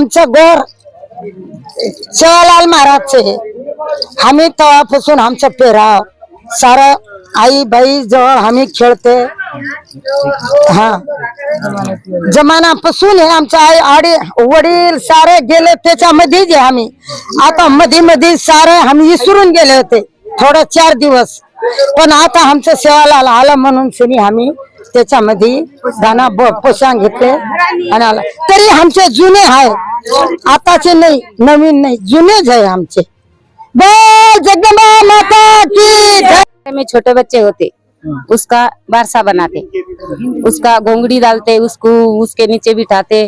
आमचं गोर सेवालाल महाराजचे आम्ही तेव्हापासून आमचं पेराव सारं आई बाई जवळ आम्ही खेळते. हा. जमानापासून हे आमच्या आई आडी वडील सारे गेले त्याच्यामध्येच आहे आम्ही. आता मध्ये मध्ये सारे आम्ही विसरून गेले होते. थोडं चार दिवस. पण आता आमचं सेवाला आलं म्हणून शनी आम्ही त्याच्यामध्ये दाना पोशाख घेतले. आणि आला. तरी आमचे जुने आहे आताचे नाही नवीन नाही. जुनेच आहे आमचे. में छोटे बच्चे होते. उसका बारसा बनाते. उसका घोंगड़ी डालते उसको उसके नीचे बिठाते.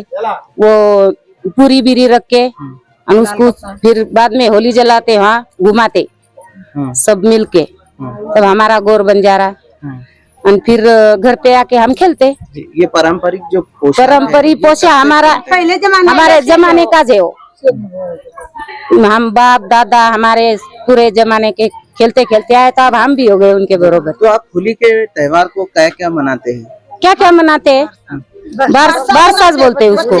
वो पूरी बीरी रख के और उसको फिर बाद में होली जलाते वहाँ घुमाते. सब मिल के तब हमारा गोर बन जा रहा और फिर घर पे आके हम खेलते। ये पारंपरिक जो पोशाक है, परम्परी पोषा हमारा हमारे जमाने का जो। हम बाप दादा हमारे पूरे जमाने के खेलते खेलते आए तो अब हम भी हो गए उनके बरोबर। तो आप होली के त्योहार को क्या क्या मनाते हैं? क्या क्या मनाते हैं? बार बारसाज बोलते हैं उसको।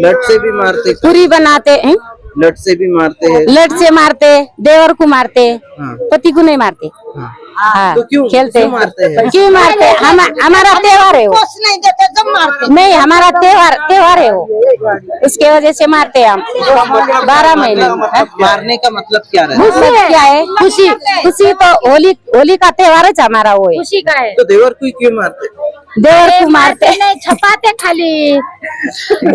लट से भी मारते। पूरी बनाते हैं। लट से भी मारते हैं। लट से मारते देवर को मारते हाँ। पति को नहीं मारते। हाँ। हाँ तो क्यों- खेलते। क्यों मारते हैं? क्यों मारते? हम हमारा त्योहार है वो। नहीं देते जब मारते। नहीं हमारा त्योहार त्योहार है वो। इसके वजह से मारते हैं हम। बारह महीने। हाँ? मारने का मतलब क्या है? मतलब क्या है? खुशी खुशी तो होली होली का त्योहार है हमारा वो है। खुशी का है। तो देवर को क्यों मारते? देवर को मारते नहीं छपाते खाली.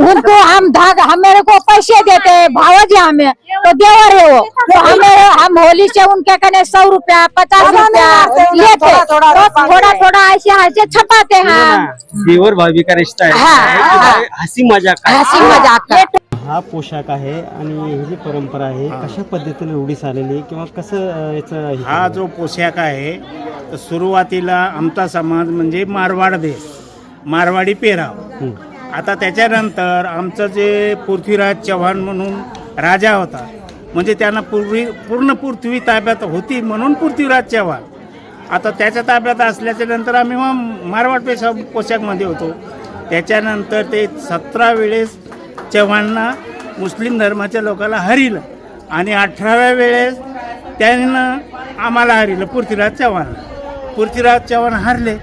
उनको हम धाग हम मेरे को पैसे देते हैं भावाजी हमें तो देवर है वो. तो हमें हम होली से उनके कने सौ रुपया पचास रुपया लेते. थोड़ा थोड़ा ऐसे ऐसे छपाते हैं. देवर भाभी का रिश्ता हाँ, हाँ। हसी मजाक. हंसी मजाक का. हा पोशाख आहे आणि ही जी परंपरा आहे कशा पद्धतीने उडीस आलेली किंवा कसं याचं हे हा जो पोशाख आहे तर सुरुवातीला आमचा समाज म्हणजे मारवाड देश मारवाडी पेराव. आता त्याच्यानंतर आमचं जे पृथ्वीराज चव्हाण म्हणून राजा होता म्हणजे त्यांना पूर्वी पूर्ण पृथ्वी ताब्यात होती म्हणून पृथ्वीराज चव्हाण. आता त्याच्या ताब्यात असल्याच्या नंतर आम्ही मग मारवाड पेशा पोशाखमध्ये होतो. त्याच्यानंतर ते सतरा वेळेस चव्हाणना मुस्लिम धर्माच्या लोकाला हरिलं. आणि अठराव्या वेळेस त्यांना आम्हाला हरिलं पृथ्वीराज चव्हाण. पृथ्वीराज चव्हाण हरले.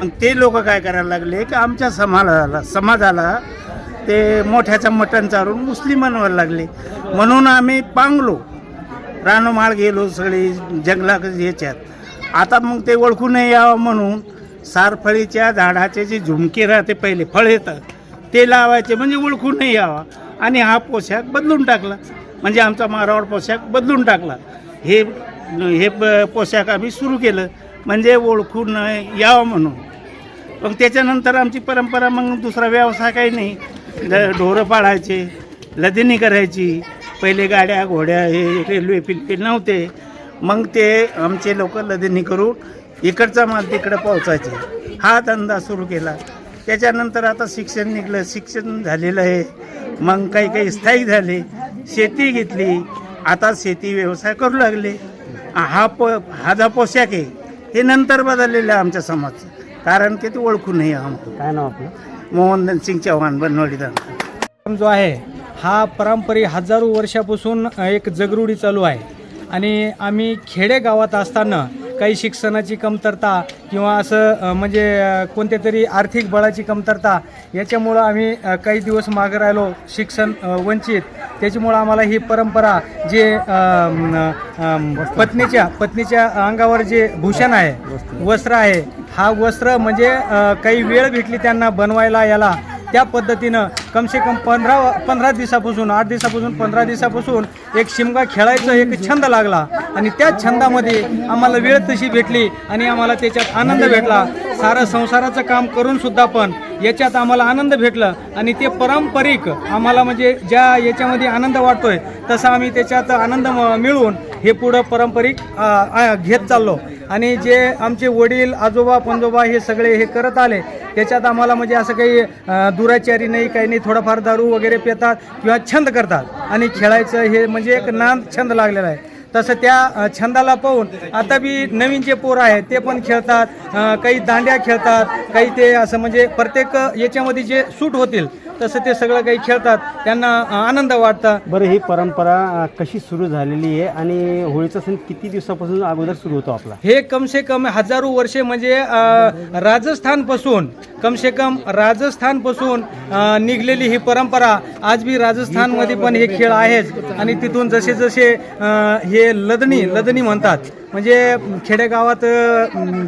आणि ते लोक काय करायला लागले की आमच्या समाजाला समाजाला ते मोठ्याचं मटण चारून मुस्लिमांवर लागले. म्हणून आम्ही पांगलो. रानोमाळ गेलो सगळी जंगला याच्यात. आता मग ते ओळखू नये यावं म्हणून सारफळीच्या झाडाचे जे झुमके राहते पहिले फळ येतात ते लावायचे म्हणजे ओळखून नाही यावा. आणि हा पोशाख बदलून टाकला. म्हणजे आमचा मारवाड पोशाख बदलून टाकला. हे हे पोशाख आम्ही सुरू केलं. म्हणजे ओळखून यावं म्हणून. मग त्याच्यानंतर आमची परंपरा मग दुसरा व्यवसाय काही नाही. ढोरं पाळायचे लदिनी करायची. पहिले गाड्या घोड्या हे रेल्वे फिल्वे नव्हते. मग ते आमचे लोक लदिनी करून इकडचा माल तिकडं पोहोचायचे. हा धंदा सुरू केला. त्याच्यानंतर आता शिक्षण निघलं शिक्षण झालेलं आहे. मग काही काही स्थायिक झाले. शेती घेतली. आता शेती व्यवसाय करू लागले. हा पो हा जो पोशाख आहे हे नंतर बदललेलं आहे आमच्या समाजचं कारण की ते ओळखू नये आमचं काय नाव आपलं? मोहन सिंग चव्हाण बनवाडी दान कार्यक्रम जो आहे हा पारंपरिक हजारो वर्षापासून एक जगरुडी चालू आहे. आणि आम्ही खेडेगावात असताना काही शिक्षणाची कमतरता किंवा असं म्हणजे कोणत्या तरी आर्थिक बळाची कमतरता याच्यामुळं आम्ही काही दिवस मागे राहिलो शिक्षण वंचित. त्याच्यामुळं आम्हाला ही परंपरा जे पत्नीच्या पत्नीच्या अंगावर जे भूषण आहे वस्त्र. आहे हा वस्त्र म्हणजे काही वेळ भेटली त्यांना बनवायला याला. त्या पद्धतीनं कमसे कम पंधरा पंधरा दिवसापासून आठ दिवसापासून पंधरा दिवसापासून एक शिमगा खेळायचा एक छंद लागला. आणि त्या छंदामध्ये आम्हाला वेळ तशी भेटली आणि आम्हाला त्याच्यात आनंद भेटला. सारं संसाराचं काम करून सुद्धा पण याच्यात आम्हाला आनंद भेटलं. आणि ते पारंपरिक आम्हाला म्हणजे ज्या याच्यामध्ये आनंद वाटतोय तसा आम्ही त्याच्यात आनंद म- मिळवून हे पुढं पारंपरिक घेत चाललो. आणि जे आमचे वडील आजोबा पंजोबा हे सगळे हे करत आले त्याच्यात आम्हाला म्हणजे असं काही दुराचारी नाही काही नाही थोडाफार दारू वगैरे पितात किंवा छंद करतात. आणि खेळायचं हे म्हणजे एक नान छंद लागलेला आहे. तसं त्या छंदाला पाहून आता बी नवीन जे पोरं आहेत ते पण खेळतात काही दांड्या खेळतात काही ते असं म्हणजे प्रत्येक याच्यामध्ये जे सूट होतील तसं ते सगळं काही खेळतात. त्यांना आनंद वाटतं. बरं ही परंपरा कशी सुरू झालेली आहे आणि होळीचा सण किती दिवसापासून अगोदर सुरू होतो आपला? हे कम से कम हजारो वर्षे म्हणजे राजस्थानपासून कम से कम राजस्थानपासून निघलेली ही परंपरा. आज बी राजस्थानमध्ये पण हे खेळ आहेच. आणि तिथून जसे जसे हे लदणी लदणी म्हणतात. म्हणजे खेडेगावात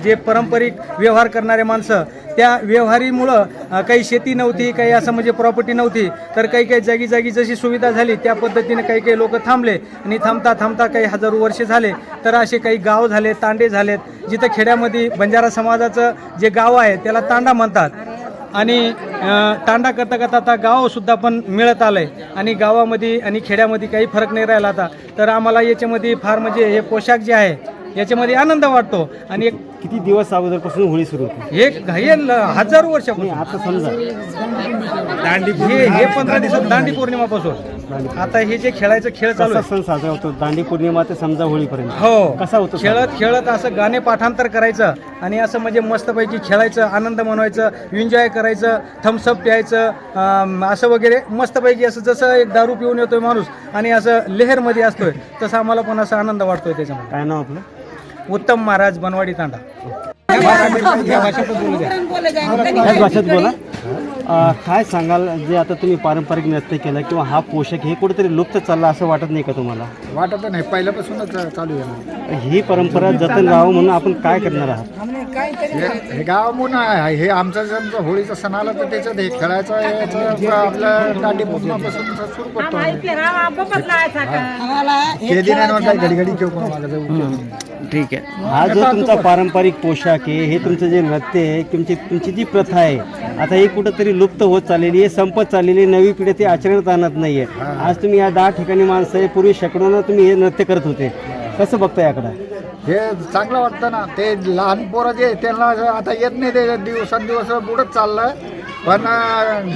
जे पारंपरिक व्यवहार करणारे माणसं त्या व्यवहारीमुळं काही शेती नव्हती काही असं म्हणजे प्रॉपर्टी नव्हती तर काही काही जागी जागी जशी सुविधा झाली त्या पद्धतीने काही काही लोक थांबले. आणि थांबता थांबता काही हजारो वर्षे झाले. तर असे काही गाव झाले तांडे झालेत जिथं खेड्यामध्ये बंजारा समाजाचं जे गाव आहे त्याला तांडा म्हणतात. आणि तांडा करता करता आता गावसुद्धा पण मिळत आलं आहे आणि गावामध्ये आणि खेड्यामध्ये काही फरक नाही राहिला आता. तर आम्हाला याच्यामध्ये फार म्हणजे हे पोशाख जे आहे याच्यामध्ये आनंद वाटतो. आणि एक किती दिवस अगोदरपासून होळी सुरू होते? हे हे हजारो वर्षापासून. आणि आता समजा. दांडी हे हे पंधरा दिवसात दांडी पौर्णिमापासून. आता हे जे खेळायचं खेळ चालू कसा आहे. सण साजरा होतो? दांडी पौर्णिमा ते समजा होळीपर्यंत. हो. कसा होतो खेळत खेळत असं गाणे पाठांतर करायचं आणि असं म्हणजे मस्तपैकी खेळायचं आनंद मनवायचं एन्जॉय करायचं थम्सअप प्यायचं असं वगैरे. मस्तपैकी असं जसं एक दारू पिऊन येतोय माणूस आणि असं लेहरमध्ये असतोय तसं आम्हाला पण असा आनंद वाटतोय त्याच्यामध्ये. काय नाव आपलं? उत्तम महाराज बनवाडी तांडा. या भाषेत- बोलू अ, काय सांगाल जे आता तुम्ही पारंपरिक नृत्य केलं किंवा हा पोशाख हे कुठेतरी लुप्त चालला असं वाटत नाही का तुम्हाला? वाटत नाही. पहिल्यापासूनच चालू आहे ना. ही परंपरा जतन राहावं म्हणून आपण काय करणार आहात? हे- हे गाव म्हणून आहे. हे आमचा समजा होळीचा सण आला तर त्याच्यात हे खेळायचं याचं आपलं दांडी पूर्णापासून सुरू करतो आम्ही. ते दिनांवर काय घडी घडी घेऊ कोण मागं जाऊ. ठीक आहे. हा जो तुमचा पारंपरिक पोशाख आहे हे तुमचं जे नृत्य आहे तुमची तुमची जी प्रथा आहे आता ही कुठंतरी लुप्त होत चाललेली आहे संपत चाललेली आहे नवी पिढी ते आचरणात आणत नाहीये. आज तुम्ही या दहा ठिकाणी माणसं आहे पूर्वी शेकडोनं तुम्ही हे नृत्य करत होते. कसं बघता याकडं? हे चांगलं वाटतं ना. ते लहान पोरं जे आहे, त्यांना आता येत नाही ते दिवसांदिवस बुडत चाललंय. पण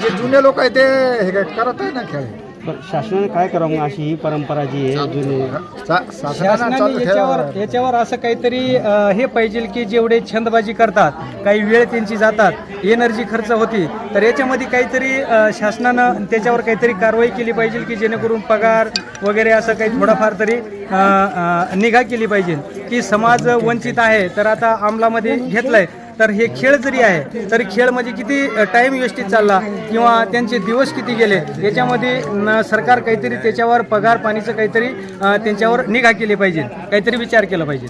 जे जुने लोक आहे ते हे करत आहे ना खेळ. बरं, शासनाने काय करावं मग अशी ही परंपरा जी आहे जुनी? सा- शासनानं शासनाने चालू याच्यावर ठेवा याच्यावर असं काहीतरी अ, हे पाहिजे की जेवढे छंदबाजी करतात काही वेळ त्यांची जातात एनर्जी खर्च होती तर याच्यामध्ये काहीतरी अ, शासनानं त्याच्यावर काहीतरी कारवाई केली पाहिजे की जेणेकरून पगार वगैरे असं काही थोडाफार तरी अ, अ, निगा केली पाहिजे. की समाज वंचित आहे तर आता अंमलामध्ये घेतलंय. तर हे खेळ जरी आहे तरी खेळ म्हणजे किती टाइम व्यवस्थित चालला किंवा त्यांचे दिवस किती गेले याच्यामध्ये सरकार काहीतरी त्याच्यावर पगार पाणीचं काहीतरी त्यांच्यावर निगा केली पाहिजे. काहीतरी विचार केला पाहिजे.